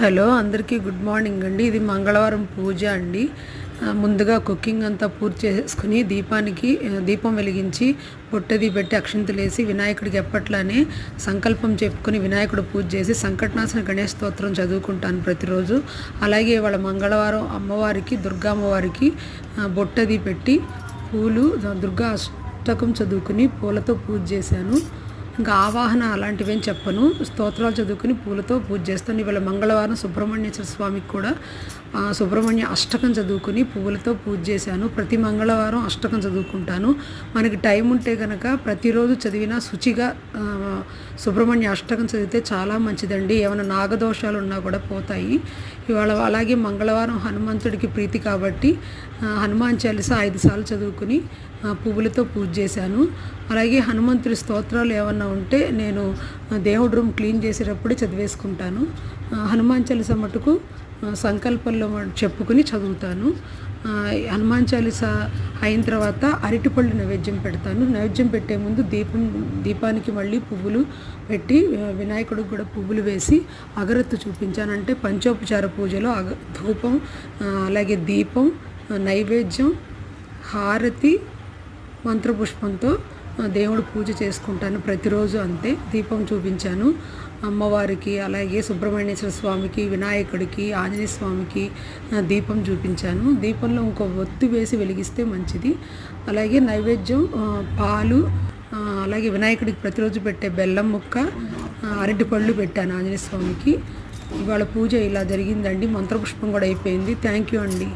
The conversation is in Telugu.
హలో అందరికీ గుడ్ మార్నింగ్ అండి. ఇది మంగళవారం పూజ అండి. ముందుగా కుకింగ్ అంతా పూర్తి చేసుకుని దీపానికి దీపం వెలిగించి బొట్టది పెట్టి అక్షింతలేసి వినాయకుడికి ఎప్పట్లానే సంకల్పం చెప్పుకొని వినాయకుడు పూజ చేసి సంకటనాశన గణేష్ స్తోత్రం చదువుకుంటాను ప్రతిరోజు. అలాగే వాళ్ళ మంగళవారం అమ్మవారికి దుర్గా అమ్మవారికి బొట్టది పెట్టి పూలు దుర్గా అష్టకం చదువుకుని పూలతో పూజ చేశాను. ఇంకా ఆవాహన అలాంటివి అని చెప్పను. స్తోత్రాలు చదువుకుని పూలతో పూజ చేస్తాను. ఇవాళ మంగళవారం సుబ్రహ్మణ్యేశ్వర స్వామికి కూడా సుబ్రహ్మణ్య అష్టకం చదువుకుని పువ్వులతో పూజ చేశాను. ప్రతి మంగళవారం అష్టకం చదువుకుంటాను. మనకి టైం ఉంటే కనుక ప్రతిరోజు చదివినా శుచిగా సుబ్రహ్మణ్య అష్టకం చదివితే చాలా మంచిదండి. ఏమైనా నాగదోషాలు ఉన్నా కూడా పోతాయి. ఇవాళ అలాగే మంగళవారం హనుమంతుడికి ప్రీతి కాబట్టి హనుమాన్ చాలీసా ఐదు సార్లు చదువుకుని పువ్వులతో పూజ చేశాను. అలాగే హనుమంతుడి స్తోత్రాలు ఏమన్నా ఉంటే నేను దేవుడి రూమ్ క్లీన్ చేసేటప్పుడే చదివేసుకుంటాను. హనుమాన్ చాలీస మటుకు సంకల్పంలో చెప్పుకుని చదువుతాను. హనుమాన్ చాలీస అయిన తర్వాత అరటిపళ్ళు నైవేద్యం పెడతాను. నైవేద్యం పెట్టే ముందు దీపం దీపానికి మళ్ళీ పువ్వులు పెట్టి వినాయకుడికి కూడా పువ్వులు వేసి అగరత్తు చూపించానంటే పంచోపచార పూజలో అగ ధూపం అలాగే దీపం నైవేద్యం హారతి మంత్రపుష్పంతో దేవుడు పూజ చేసుకుంటాను ప్రతిరోజు అంతే. దీపం చూపించాను. అమ్మవారికి అలాగే సుబ్రహ్మణ్యేశ్వర స్వామికి వినాయకుడికి ఆంజనేయ స్వామికి దీపం చూపించాను. దీపంలో ఇంకో ఒత్తి వేసి వెలిగిస్తే మంచిది. అలాగే నైవేద్యం పాలు అలాగే వినాయకుడికి ప్రతిరోజు పెట్టే బెల్లం ముక్క అరటిపళ్ళు అరటి పళ్ళు పెట్టాను ఆంజనేయ స్వామికి. ఇవాళ పూజ ఇలా జరిగిందండి. మంత్రపుష్పం కూడా అయిపోయింది. థ్యాంక్ యూ అండి.